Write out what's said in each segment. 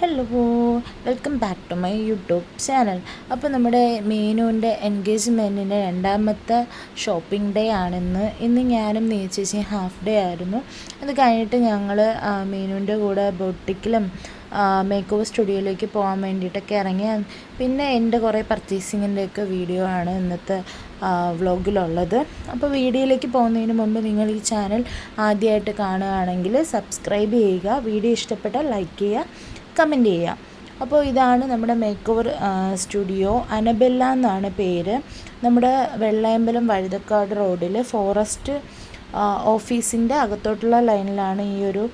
Hello welcome back to my YouTube channel അപ്പോൾ നമ്മുടെ മീനുവിന്റെ എൻഗേജ്മെന്റിന്റെ രണ്ടാമത്തെ ഷോപ്പിംഗ് ഡേ ആണെന്ന് ഇന്ന് ഞാനും നീച്ചേച്ചി ഹാഫ് ഡേ ആയിരുന്നു. അത് കഴിഞ്ഞിട്ട് ഞങ്ങൾ മീനുവിന്റെ കൂടെ ബൊട്ടിക്കിലും മേക്ക് ഓവർ സ്റ്റുഡിയോയിലേക്ക് പോകാൻ വേണ്ടിയിട്ടൊക്കെ ഇറങ്ങി പിന്നെ എന്റെ കുറേ പർച്ചേസിങ്ങിന്റെയൊക്കെ വീഡിയോ ആണ് ഇന്നത്തെ വ്ളോഗിലുള്ളത് അപ്പോൾ വീഡിയോയിലേക്ക് പോകുന്നതിന് മുമ്പ് നിങ്ങൾ ഈ ചാനൽ ആദ്യമായിട്ട് കാണുകയാണെങ്കിൽ സബ്സ്ക്രൈബ് ചെയ്യുക. വീഡിയോ ഇഷ്ടപ്പെട്ടാൽ ലൈക്ക് ചെയ്യുക. കമന്റ് ചെയ്യാം. അപ്പോൾ ഇതാണ് നമ്മുടെ മേക്ക് ഓവർ സ്റ്റുഡിയോ അനബെല്ല എന്നാണ് പേര്. നമ്മുടെ വെള്ളയമ്പലം വഴുതക്കാട് റോഡിൽ ഫോറസ്റ്റ് ഓഫീസിന്റെ അകത്തോട്ടുള്ള ലൈനിലാണ് ഈ ഒരു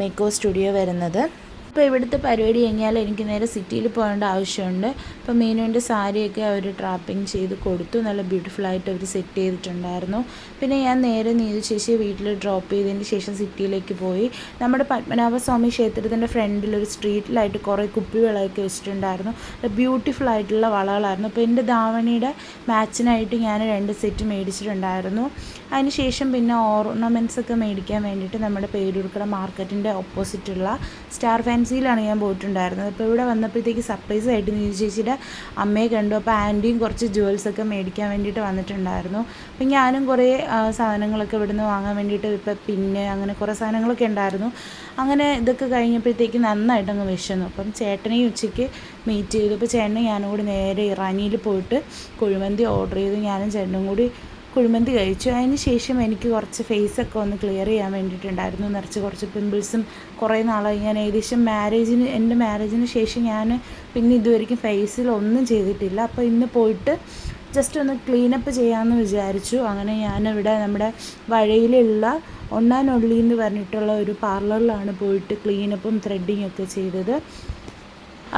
മേക്ക് ഓവർ സ്റ്റുഡിയോ വരുന്നത്. അപ്പോൾ ഇവിടുത്തെ പരിപാടി കഴിഞ്ഞാൽ എനിക്ക് നേരെ സിറ്റിയിൽ പോകേണ്ട ആവശ്യമുണ്ട്. അപ്പോൾ മീനുവിന്റെ സാരിയൊക്കെ അവർ ട്രാപ്പിംഗ് ചെയ്ത് കൊടുത്തു. നല്ല ബ്യൂട്ടിഫുൾ ആയിട്ട് അവർ സെറ്റ് ചെയ്തിട്ടുണ്ടായിരുന്നു. പിന്നെ ഞാൻ നേരെ നീതു ചേച്ചി വീട്ടിൽ ഡ്രോപ്പ് ചെയ്തതിന് ശേഷം സിറ്റിയിലേക്ക് പോയി. നമ്മുടെ പത്മനാഭസ്വാമി ക്ഷേത്രത്തിന്റെ ഫ്രണ്ടിൽ ഒരു സ്ട്രീറ്റിലായിട്ട് കുറേ കുപ്പിവിളയൊക്കെ വെച്ചിട്ടുണ്ടായിരുന്നു. ബ്യൂട്ടിഫുൾ ആയിട്ടുള്ള വളകളായിരുന്നു. അപ്പോൾ എന്റെ ധാവണിയുടെ മാച്ചിനായിട്ട് ഞാൻ രണ്ട് സെറ്റ് മേടിച്ചിട്ടുണ്ടായിരുന്നു. അതിനുശേഷം പിന്നെ ഓർണമെന്റ്സ് ഒക്കെ മേടിക്കാൻ വേണ്ടിയിട്ട് നമ്മുടെ പേരൂർക്കട മാർക്കറ്റിന്റെ ഓപ്പോസിറ്റുള്ള സ്റ്റാർ ഫാൻസിയിലാണ് ഞാൻ പോയിട്ടുണ്ടായിരുന്നത്. അപ്പോൾ ഇവിടെ വന്നപ്പോഴത്തേക്ക് സർപ്രൈസ് ആയിട്ട് നീ ചേച്ചിയുടെ അമ്മയെ കണ്ടു. അപ്പോൾ ആന്റിയും കുറച്ച് ജുവൽസ് ഒക്കെ മേടിക്കാൻ വേണ്ടിയിട്ട് വന്നിട്ടുണ്ടായിരുന്നു. അപ്പം ഞാനും കുറേ സാധനങ്ങളൊക്കെ ഇവിടുന്ന് വാങ്ങാൻ വേണ്ടിയിട്ട് ഇപ്പം പിന്നെ അങ്ങനെ കുറേ സാധനങ്ങളൊക്കെ ഉണ്ടായിരുന്നു. അങ്ങനെ ഇതൊക്കെ കഴിഞ്ഞപ്പോഴത്തേക്ക് നന്നായിട്ട് അങ്ങ് വിശന്നു. അപ്പം ചേട്ടനെയും ഉച്ചയ്ക്ക് മീറ്റ് ചെയ്തു. അപ്പോൾ ചേട്ടനും ഞാനും കൂടി നേരെ ഇറാനിയിൽ പോയിട്ട് കുഴിമന്തി ഓർഡർ ചെയ്ത്. ഞാനും ചേട്ടനും കൂടി കുഴിമന്തി കഴിച്ചു. അതിന് ശേഷം എനിക്ക് കുറച്ച് ഫേസൊക്കെ ഒന്ന് ക്ലിയർ ചെയ്യാൻ വേണ്ടിയിട്ടുണ്ടായിരുന്നു. നിറച്ച് കുറച്ച് പിമ്പിൾസും കുറേ നാളായി. ഞാൻ ഏകദേശം മാരേജിന് എന്റെ മാരേജിന് ശേഷം ഞാൻ പിന്നെ ഇതുവരെയ്ക്കും ഫേസിൽ ഒന്നും ചെയ്തിട്ടില്ല. അപ്പോൾ ഇന്ന് പോയിട്ട് ജസ്റ്റ് ഒന്ന് ക്ലീനപ്പ് ചെയ്യാമെന്ന് വിചാരിച്ചു. അങ്ങനെ ഞാനിവിടെ നമ്മുടെ വഴയിലുള്ള ഒണ്ണാനൊള്ളി എന്ന് പറഞ്ഞിട്ടുള്ള ഒരു പാർലറിലാണ് പോയിട്ട് ക്ലീനപ്പും ത്രെഡിങ്ങൊക്കെ ചെയ്തത്.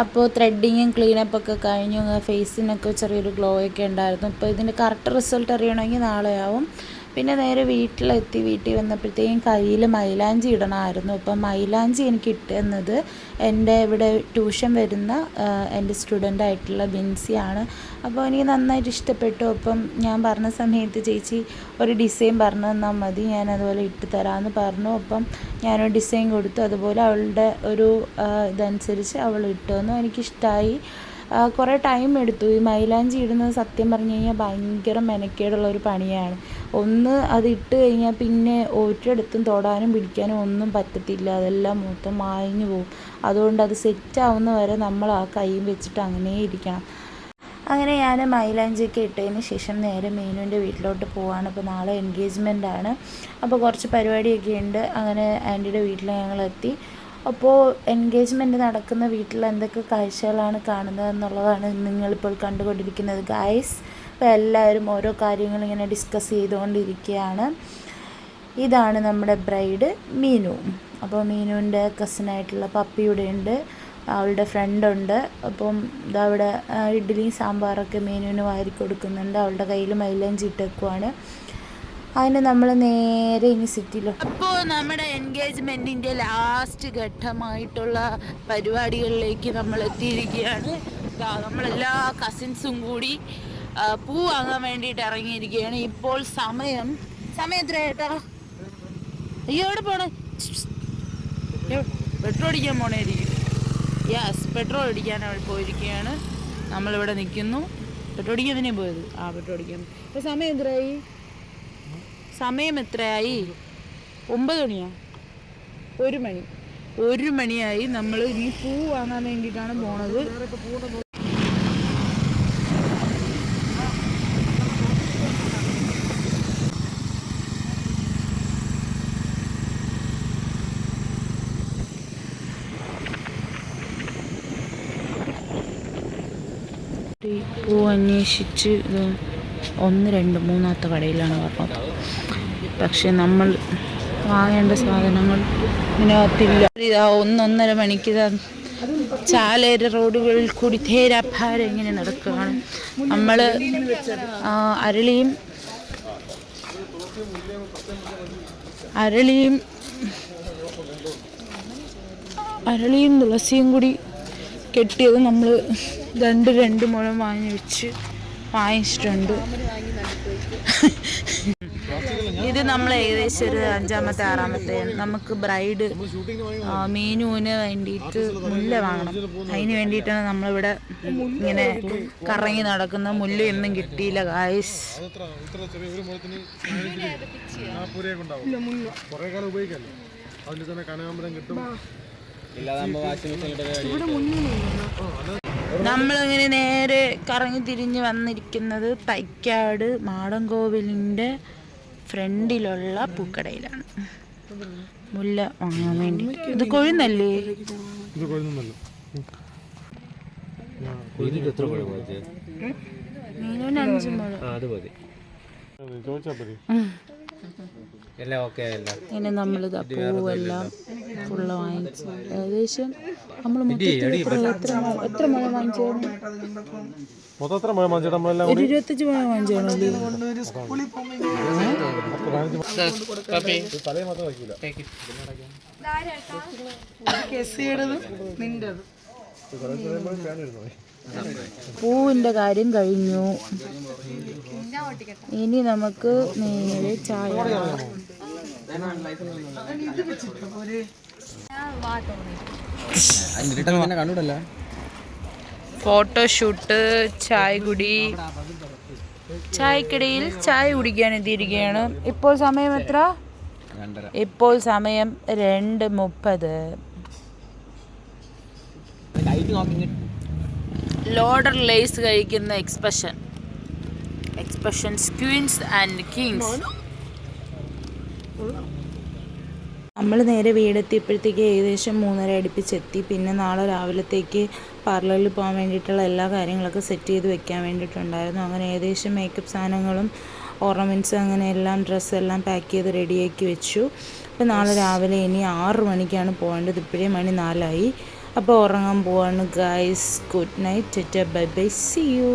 അപ്പോൾ ത്രെഡിങ്ങും ക്ലീനപ്പൊക്കെ കഴിഞ്ഞു ഫേസിനൊക്കെ ചെറിയൊരു ഗ്ലോ ഒക്കെ ഉണ്ടായിരുന്നു. ഇപ്പോൾ ഇതിന്റെ കറക്റ്റ് റിസൾട്ട് അറിയണമെങ്കിൽ നാളെ ആവും പിന്നെ നേരെ വീട്ടിലെത്തി. വീട്ടിൽ വന്നപ്പോഴത്തേക്കും കയ്യിൽ മൈലാഞ്ചി ഇടണമായിരുന്നു. അപ്പം മൈലാഞ്ചി എനിക്ക് ഇട്ടുന്നത് എന്റെ ഇവിടെ ട്യൂഷൻ വരുന്ന എന്റെ സ്റ്റുഡന്റ് ആയിട്ടുള്ള ബിൻസിയാണ് അപ്പോൾ എനിക്ക് നന്നായിട്ട് ഇഷ്ടപ്പെട്ടു. അപ്പം ഞാൻ പറഞ്ഞ സമയത്ത് ചേച്ചി ഒരു ഡിസൈൻ പറഞ്ഞു തന്നാൽ മതി. ഞാൻ അതുപോലെ ഇട്ട് തരാമെന്ന് പറഞ്ഞു. അപ്പം ഞാനൊരു ഡിസൈൻ കൊടുത്തു. അതുപോലെ അവളുടെ ഒരു ഇതനുസരിച്ച് അവൾ ഇട്ടു തന്നു. എനിക്കിഷ്ടമായി കുറേ ടൈം എടുത്തു. ഈ മൈലാഞ്ചി ഇടുന്നത് സത്യം പറഞ്ഞു കഴിഞ്ഞാൽ ഭയങ്കര മെനക്കേടുള്ള ഒരു പണിയാണ്. ഒന്ന് അത് ഇട്ട് കഴിഞ്ഞാൽ പിന്നെ ഒരിടത്തും തൊടാനും പിടിക്കാനും ഒന്നും പറ്റത്തില്ല. അതെല്ലാം മൊത്തം മായഞ്ഞു പോകും അതുകൊണ്ട് അത് സെറ്റ് ആവുന്ന വരെ നമ്മൾ ആ കൈ വെച്ചിട്ട് അങ്ങനെ ഇരിക്കണം. അങ്ങനെ ഞാൻ മൈലാഞ്ചിയൊക്കെ ഇട്ടതിന് ശേഷം നേരെ മീനുവിന്റെ വീട്ടിലോട്ട് പോവാണ്. അപ്പോൾ നാളെ എൻഗേജ്മെന്റ് ആണ്. അപ്പോൾ കുറച്ച് പരിപാടിയൊക്കെ ഉണ്ട്. അങ്ങനെ ആന്റിയുടെ വീട്ടിൽ ഞങ്ങളെത്തി. അപ്പോൾ എൻഗേജ്മെന്റ് നടക്കുന്ന വീട്ടിൽ എന്തൊക്കെ കാഴ്ചകളാണ് കാണുന്നത് എന്നുള്ളതാണ് നിങ്ങളിപ്പോൾ കണ്ടുകൊണ്ടിരിക്കുന്നത്. ഗായ്സ് അപ്പോൾ എല്ലാവരും ഓരോ കാര്യങ്ങൾ ഇങ്ങനെ ഡിസ്കസ് ചെയ്തുകൊണ്ടിരിക്കുകയാണ്. ഇതാണ് നമ്മുടെ ബ്രൈഡ് മീനു. അപ്പോൾ മീനുവിന്റെ കസിനായിട്ടുള്ള പപ്പിയുടെ ഉണ്ട്. അവളുടെ ഫ്രണ്ടുണ്ട് അപ്പം ഇതവിടെ ഇഡ്ഡലിയും സാമ്പാറൊക്കെ മീനുവിന് വാരി കൊടുക്കുന്നുണ്ട്. അവളുടെ കയ്യിൽ മൈലഞ്ചി ഇട്ടേക്കുവാണ് അതിന് നമ്മൾ നേരെ ഇനി സിറ്റിയിലോ അപ്പോൾ നമ്മുടെ എൻഗേജ്മെന്റിന്റെ ലാസ്റ്റ് ഘട്ടമായിട്ടുള്ള പരിപാടികളിലേക്ക് നമ്മൾ എത്തിയിരിക്കുകയാണ്. നമ്മളെല്ലാ കസിൻസും കൂടി പൂ വാങ്ങാൻ വേണ്ടിയിട്ട് ഇറങ്ങിയിരിക്കുകയാണ്. ഇപ്പോൾ സമയം സമയം എത്ര ഏട്ടാ അയ്യോ എവിടെ പോണേ? പെട്രോൾ അടിക്കാൻ പോണേരിക്കും യെസ് പെട്രോൾ അടിക്കാൻ അവൾ പോയിരിക്കുകയാണ്. നമ്മളിവിടെ നിൽക്കുന്നു. പെട്രോൾ അടിക്കാൻ തന്നെയാണ് പോയത്? ആ പെട്രോൾ അടിക്കാൻ. ഇപ്പോൾ സമയം എത്രയായി? സമയം എത്രയായി? ഒമ്പത് മണിയാ? ഒരു മണി. ഒരു മണിയായി നമ്മൾ ഇനി പൂ വാങ്ങാൻ വേണ്ടിയിട്ടാണ് പോണത്. പൂ അന്വേഷിച്ച് ഒന്ന് രണ്ട് മൂന്നാമത്തെ കടയിലാണ് പറഞ്ഞത്. പക്ഷെ നമ്മൾ വാങ്ങേണ്ട സാധനങ്ങൾ ഇതിനകത്തില്ല. ഇതാ ഒന്നൊന്നര മണിക്ക് ചാലേര റോഡുകളിൽ കൂടി തേരാഭാരം ഇങ്ങനെ നടക്കുകയാണ്. നമ്മൾ അരളിയും അരളിയും അരളിയും തുളസിയും കൂടി കെട്ടിയത് നമ്മൾ രണ്ട് രണ്ട് മുഴം വാങ്ങി വെച്ച് വാങ്ങിച്ചിട്ടുണ്ട്. ഇത് നമ്മൾ ഏകദേശം ഒരു അഞ്ചാമത്തെ ആറാമത്തെ നമുക്ക് ബ്രൈഡ് മീനുവിന് വേണ്ടിയിട്ട് മുല്ല വാങ്ങണം. അതിന് വേണ്ടിയിട്ടാണ് നമ്മളിവിടെ ഇങ്ങനെ കറങ്ങി നടക്കുന്ന മുല്ല ഒന്നും കിട്ടിയില്ല ഗായ്സ് അതിൽ തന്നെ കനകാമ്പരം കിട്ടും. നമ്മളിങ്ങനെ നേരെ കറങ്ങി തിരിഞ്ഞ് വന്നിരിക്കുന്നത് തൈക്കാട് മാടൻകോവിലിന്റെ ഫ്രണ്ടിലുള്ള പൂക്കടയിലാണ്. മുല്ല വാങ്ങാൻ വേണ്ടി. ഇത് കൊഴുന്നല്ലേ? ഇത് കൊഴുന്നല്ലോ എത്ര പഴം മതി മീനുവിന് അഞ്ച് മുഴ. ആ അത് മതി. ചോദിച്ചാൽ മതി. എല്ലാം ഓക്കെ അല്ല? ഇനി നമ്മളിത് പൂവെല്ലാം ഫുള്ള് വാങ്ങിച്ചു. ഏകദേശം നമ്മൾ മൊത്തത്തിൽ എത്ര എത്ര മുഴ- എത്ര മുഴ വാങ്ങിച്ചു മൊത്തം എത്ര മഴ മാഞ്ചേട്ടാ നമ്മളെല്ലാം ഒരു ഇരുപത്തഞ്ച് മുഴ വയ്ക്കില്ല പൂവിന്റെ കാര്യം കഴിഞ്ഞു. ഇനി നമുക്ക് നേരെ ചായ. ഫോട്ടോഷൂട്ട് ചായ കുടി ചായക്കിടയിൽ ചായ കുടിക്കാൻ എത്തിയിരിക്കുകയാണ്. ഇപ്പോൾ സമയം എത്ര? ഇപ്പോൾ സമയം രണ്ട് മുപ്പത്. ലോഡർ ലേസ് കഴിക്കുന്ന expression. Expressions queens and kings. നമ്മൾ നേരെ വീടെത്തിയപ്പോഴത്തേക്ക് ഏകദേശം മൂന്നര അടുപ്പിച്ചെത്തി. പിന്നെ നാളെ രാവിലത്തേക്ക് പാർലറിൽ പോകാൻ വേണ്ടിയിട്ടുള്ള എല്ലാ കാര്യങ്ങളൊക്കെ സെറ്റ് ചെയ്ത് വെക്കാൻ വേണ്ടിയിട്ടുണ്ടായിരുന്നു. അങ്ങനെ ഏകദേശം മേക്കപ്പ് സാധനങ്ങളും ഓർണമെന്റ്സ് അങ്ങനെ എല്ലാം ഡ്രസ്സെല്ലാം പാക്ക് ചെയ്ത് റെഡിയാക്കി വെച്ചു. അപ്പോൾ നാളെ രാവിലെ ഇനി ആറ് മണിക്കാണ് പോകേണ്ടത്. ഇപ്പോഴേ മണി നാലായി. അപ്പോൾ ഉറങ്ങാൻ പോവാണ് guys good night bye bye see you